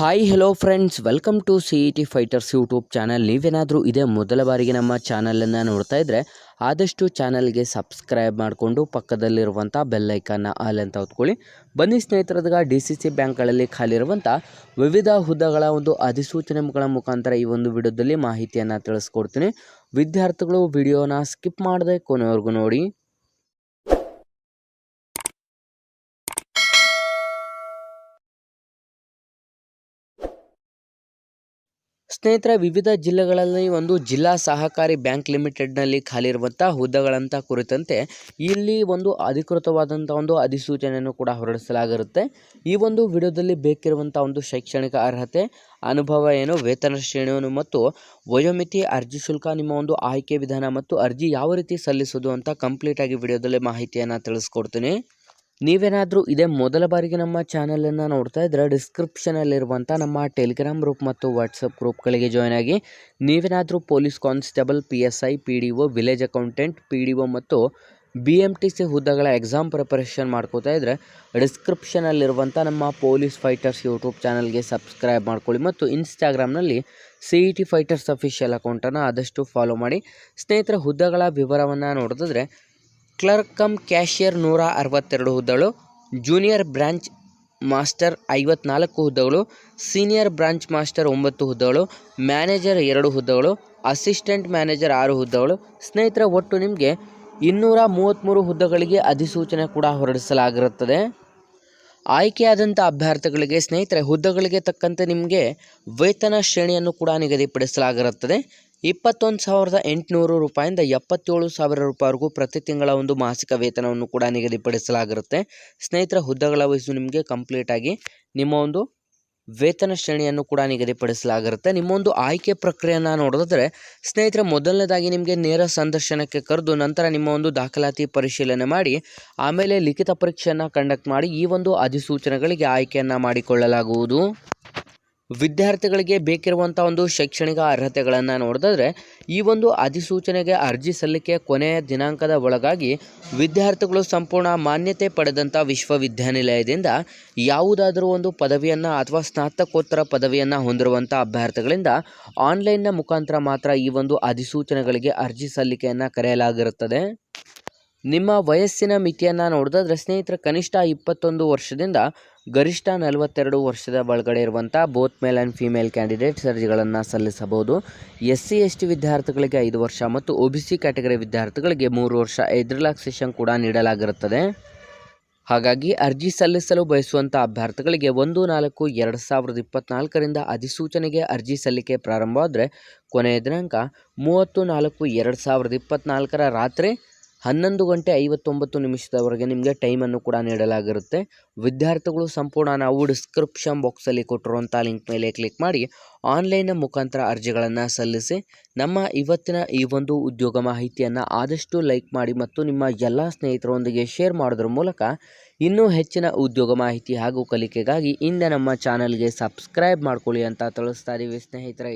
Hi hello friends welcome to C E T fighters YouTube channel ನೀವೇನಾದರೂ ಇದೇ ಮೊದಲ ಬಾರಿಗೆ ನಮ್ಮ ಚಾನಲನ್ನು ನೋಡ್ತಾ ಇದ್ದರೆ ಆದಷ್ಟು ಚಾನಲ್ಗೆ ಸಬ್ಸ್ಕ್ರೈಬ್ ಮಾಡಿಕೊಂಡು ಪಕ್ಕದಲ್ಲಿರುವಂಥ ಬೆಲ್ಲೈಕನ್ನ ಆಲ್ ಅಂತ ಹೊತ್ಕೊಳ್ಳಿ. ಬನ್ನಿ ಸ್ನೇಹಿತರದಾಗ ಡಿ ಸಿ ಸಿ ಬ್ಯಾಂಕ್ಗಳಲ್ಲಿ ಖಾಲಿ ಇರುವಂಥ ವಿವಿಧ ಹುದ್ದೆಗಳ ಒಂದು ಅಧಿಸೂಚನೆಗಳ ಮುಖಾಂತರ ಈ ಒಂದು ವಿಡಿಯೋದಲ್ಲಿ ಮಾಹಿತಿಯನ್ನು ತಿಳಿಸ್ಕೊಡ್ತೀನಿ. ವಿದ್ಯಾರ್ಥಿಗಳು ವಿಡಿಯೋನ ಸ್ಕಿಪ್ ಮಾಡದೆ ಕೊನೆವರೆಗೂ ನೋಡಿ. ಸ್ನೇಹಿತರೆ, ವಿವಿಧ ಜಿಲ್ಲೆಗಳಲ್ಲಿ ಒಂದು ಜಿಲ್ಲಾ ಸಹಕಾರಿ ಬ್ಯಾಂಕ್ ಲಿಮಿಟೆಡ್ನಲ್ಲಿ ಖಾಲಿ ಇರುವಂಥ ಹುದ್ದೆಗಳಂತ ಕುರಿತಂತೆ ಇಲ್ಲಿ ಒಂದು ಅಧಿಕೃತವಾದಂಥ ಒಂದು ಅಧಿಸೂಚನೆಯನ್ನು ಕೂಡ ಹೊರಡಿಸಲಾಗಿರುತ್ತೆ. ಈ ಒಂದು ವಿಡಿಯೋದಲ್ಲಿ ಬೇಕಿರುವಂಥ ಒಂದು ಶೈಕ್ಷಣಿಕ ಅರ್ಹತೆ, ಅನುಭವ ಏನು, ವೇತನ ಶ್ರೇಣಿಯನ್ನು ಮತ್ತು ವಯೋಮಿತಿ, ಅರ್ಜಿ ಶುಲ್ಕ, ನಿಮ್ಮ ಒಂದು ಆಯ್ಕೆ ವಿಧಾನ ಮತ್ತು ಅರ್ಜಿ ಯಾವ ರೀತಿ ಸಲ್ಲಿಸೋದು ಅಂತ ಕಂಪ್ಲೀಟಾಗಿ ವಿಡಿಯೋದಲ್ಲಿ ಮಾಹಿತಿಯನ್ನು ತಿಳಿಸ್ಕೊಡ್ತೀನಿ. ನೀವೇನಾದರೂ ಇದೇ ಮೊದಲ ಬಾರಿಗೆ ನಮ್ಮ ಚಾನಲನ್ನು ನೋಡ್ತಾ ಇದ್ದರೆ ಡಿಸ್ಕ್ರಿಪ್ಷನಲ್ಲಿರುವಂಥ ನಮ್ಮ ಟೆಲಿಗ್ರಾಮ್ ಗ್ರೂಪ್ ಮತ್ತು ವಾಟ್ಸಪ್ ಗ್ರೂಪ್ಗಳಿಗೆ ಜಾಯ್ನ್ ಆಗಿ ನೀವೇನಾದರೂ police constable P S I P D O village accountant P D O ಮತ್ತು ಬಿ ಎಂ ಟಿ ಸಿ ಹುದ್ದೆಗಳ ಎಕ್ಸಾಮ್ ಪ್ರಿಪರೇಷನ್ ಮಾಡ್ಕೋತಾ ಇದ್ದರೆ ಡಿಸ್ಕ್ರಿಪ್ಷನಲ್ಲಿರುವಂಥ ನಮ್ಮ ಪೊಲೀಸ್ ಫೈಟರ್ಸ್ ಯೂಟ್ಯೂಬ್ ಚಾನಲ್ಗೆ ಸಬ್ಸ್ಕ್ರೈಬ್ ಮಾಡ್ಕೊಳ್ಳಿ ಮತ್ತು ಇನ್ಸ್ಟಾಗ್ರಾಮ್ನಲ್ಲಿ C E T fighters official ಅಕೌಂಟನ್ನು ಆದಷ್ಟು ಫಾಲೋ ಮಾಡಿ. ಸ್ನೇಹಿತರ, ಹುದ್ದೆಗಳ ವಿವರವನ್ನು ನೋಡಿದ್ರೆ ಕ್ಲರ್ಕ್ ಕಮ್ ಕ್ಯಾಷಿಯರ್ ನೂರ ಅರವತ್ತೆರಡು ಹುದ್ದೆಗಳು, ಜೂನಿಯರ್ ಬ್ರಾಂಚ್ ಮಾಸ್ಟರ್ ಐವತ್ನಾಲ್ಕು ಹುದ್ದೆಗಳು, ಸೀನಿಯರ್ ಬ್ರಾಂಚ್ ಮಾಸ್ಟರ್ ಒಂಬತ್ತು ಹುದ್ದೆಗಳು, ಮ್ಯಾನೇಜರ್ ಎರಡು ಹುದ್ದೆಗಳು, ಅಸಿಸ್ಟೆಂಟ್ ಮ್ಯಾನೇಜರ್ ಆರು ಹುದ್ದೆಗಳು. ಸ್ನೇಹಿತರ, ಒಟ್ಟು ನಿಮಗೆ ಇನ್ನೂರ ಮೂವತ್ತ್ಮೂರು ಹುದ್ದೆಗಳಿಗೆ ಅಧಿಸೂಚನೆ ಕೂಡ ಹೊರಡಿಸಲಾಗಿರುತ್ತದೆ. ಆಯ್ಕೆಯಾದಂಥ ಅಭ್ಯರ್ಥಿಗಳಿಗೆ, ಸ್ನೇಹಿತರೆ, ಹುದ್ದೆಗಳಿಗೆ ತಕ್ಕಂತೆ ನಿಮಗೆ ವೇತನ ಶ್ರೇಣಿಯನ್ನು ಕೂಡ ನಿಗದಿಪಡಿಸಲಾಗಿರುತ್ತದೆ. ಇಪ್ಪತ್ತೊಂದು ಸಾವಿರದ ಎಂಟುನೂರು ರೂಪಾಯಿಂದ ಎಪ್ಪತ್ತೇಳು ಸಾವಿರ ರೂಪಾಯಿವರೆಗೂ ಪ್ರತಿ ತಿಂಗಳ ಒಂದು ಮಾಸಿಕ ವೇತನವನ್ನು ಕೂಡ ನಿಗದಿಪಡಿಸಲಾಗಿರುತ್ತೆ. ಸ್ನೇಹಿತರ, ಹುದ್ದೆಗಳ ವಯಸ್ಸು ನಿಮಗೆ ಕಂಪ್ಲೀಟಾಗಿ ನಿಮ್ಮ ಒಂದು ವೇತನ ಶ್ರೇಣಿಯನ್ನು ಕೂಡ ನಿಗದಿಪಡಿಸಲಾಗಿರುತ್ತೆ. ನಿಮ್ಮ ಒಂದು ಆಯ್ಕೆ ಪ್ರಕ್ರಿಯೆಯನ್ನು ನೋಡಿದ್ರೆ ಸ್ನೇಹಿತರೆ, ಮೊದಲನೇದಾಗಿ ನಿಮಗೆ ನೇರ ಸಂದರ್ಶನಕ್ಕೆ ಕರೆದು ನಂತರ ನಿಮ್ಮ ಒಂದು ದಾಖಲಾತಿ ಪರಿಶೀಲನೆ ಮಾಡಿ, ಆಮೇಲೆ ಲಿಖಿತ ಪರೀಕ್ಷೆಯನ್ನು ಕಂಡಕ್ಟ್ ಮಾಡಿ ಈ ಒಂದು ಅಧಿಸೂಚನೆಗಳಿಗೆ ಆಯ್ಕೆಯನ್ನು ಮಾಡಿಕೊಳ್ಳಲಾಗುವುದು. ವಿದ್ಯಾರ್ಥಿಗಳಿಗೆ ಬೇಕಿರುವಂಥ ಒಂದು ಶೈಕ್ಷಣಿಕ ಅರ್ಹತೆಗಳನ್ನು ನೋಡಿದ್ರೆ ಈ ಒಂದು ಅಧಿಸೂಚನೆಗೆ ಅರ್ಜಿ ಸಲ್ಲಿಕೆ ಕೊನೆಯ ದಿನಾಂಕದ ಒಳಗಾಗಿ ವಿದ್ಯಾರ್ಥಿಗಳು ಸಂಪೂರ್ಣ ಮಾನ್ಯತೆ ಪಡೆದಂಥ ವಿಶ್ವವಿದ್ಯಾನಿಲಯದಿಂದ ಯಾವುದಾದರೂ ಒಂದು ಪದವಿಯನ್ನು ಅಥವಾ ಸ್ನಾತಕೋತ್ತರ ಪದವಿಯನ್ನು ಹೊಂದಿರುವಂಥ ಅಭ್ಯರ್ಥಿಗಳಿಂದ ಆನ್ಲೈನ್ನ ಮುಖಾಂತರ ಮಾತ್ರ ಈ ಒಂದು ಅಧಿಸೂಚನೆಗಳಿಗೆ ಅರ್ಜಿ ಸಲ್ಲಿಕೆಯನ್ನು ಕರೆಯಲಾಗಿರುತ್ತದೆ. ನಿಮ್ಮ ವಯಸ್ಸಿನ ಮಿತಿಯನ್ನು ನೋಡಿದ್ರೆ ಸ್ನೇಹಿತರ, ಕನಿಷ್ಠ ಇಪ್ಪತ್ತೊಂದು ವರ್ಷದಿಂದ ಗರಿಷ್ಠ ನಲವತ್ತೆರಡು ವರ್ಷದ ಒಳಗಡೆ ಇರುವಂಥ both male and female candidates ಅರ್ಜಿಗಳನ್ನು ಸಲ್ಲಿಸಬಹುದು. ಎಸ್ ಸಿ ಎಸ್ ಟಿ ವಿದ್ಯಾರ್ಥಿಗಳಿಗೆ ಐದು ವರ್ಷ ಮತ್ತು ಒ ಬಿ ಸಿ ಕ್ಯಾಟಗರಿ ವಿದ್ಯಾರ್ಥಿಗಳಿಗೆ ಮೂರು ವರ್ಷ ಐದು ರಿಲ್ಯಾಕ್ಸೇಷನ್ ಕೂಡ ನೀಡಲಾಗಿರುತ್ತದೆ. ಹಾಗಾಗಿ ಅರ್ಜಿ ಸಲ್ಲಿಸಲು ಬಯಸುವಂಥ ಅಭ್ಯರ್ಥಿಗಳಿಗೆ ಒಂದು, ನಾಲ್ಕು, ಎರಡು ಸಾವಿರದ ಇಪ್ಪತ್ತ್ನಾಲ್ಕರಿಂದ ಅಧಿಸೂಚನೆಗೆ ಅರ್ಜಿ ಸಲ್ಲಿಕೆ ಪ್ರಾರಂಭವಾದರೆ ಕೊನೆಯ ದಿನಾಂಕ ಮೂವತ್ತು, ನಾಲ್ಕು, ಎರಡು ಸಾವಿರದ ಇಪ್ಪತ್ತ್ನಾಲ್ಕರ ರಾತ್ರಿ ಹನ್ನೊಂದು ಗಂಟೆ ಐವತ್ತೊಂಬತ್ತು ನಿಮಿಷದವರೆಗೆ ನಿಮಗೆ ಟೈಮನ್ನು ಕೂಡ ನೀಡಲಾಗಿರುತ್ತೆ. ವಿದ್ಯಾರ್ಥಿಗಳು ಸಂಪೂರ್ಣ ನಾವು ಡಿಸ್ಕ್ರಿಪ್ಷನ್ ಬಾಕ್ಸಲ್ಲಿ ಕೊಟ್ಟಿರುವಂಥ ಲಿಂಕ್ ಮೇಲೆ ಕ್ಲಿಕ್ ಮಾಡಿ ಆನ್ಲೈನ್ ಮುಖಾಂತರ ಅರ್ಜಿಗಳನ್ನು ಸಲ್ಲಿಸಿ, ನಮ್ಮ ಇವತ್ತಿನ ಈ ಒಂದು ಉದ್ಯೋಗ ಮಾಹಿತಿಯನ್ನು ಆದಷ್ಟು ಲೈಕ್ ಮಾಡಿ ಮತ್ತು ನಿಮ್ಮ ಎಲ್ಲ ಸ್ನೇಹಿತರೊಂದಿಗೆ ಶೇರ್ ಮಾಡೋದ್ರ ಮೂಲಕ ಇನ್ನೂ ಹೆಚ್ಚಿನ ಉದ್ಯೋಗ ಮಾಹಿತಿ ಹಾಗೂ ಕಲಿಕೆಗಾಗಿ ಇಂದ ನಮ್ಮ ಚಾನಲ್ಗೆ ಸಬ್ಸ್ಕ್ರೈಬ್ ಮಾಡ್ಕೊಳ್ಳಿ ಅಂತ ತಿಳಿಸ್ತಾ ಇದ್ದೀವಿ ಸ್ನೇಹಿತರೆ.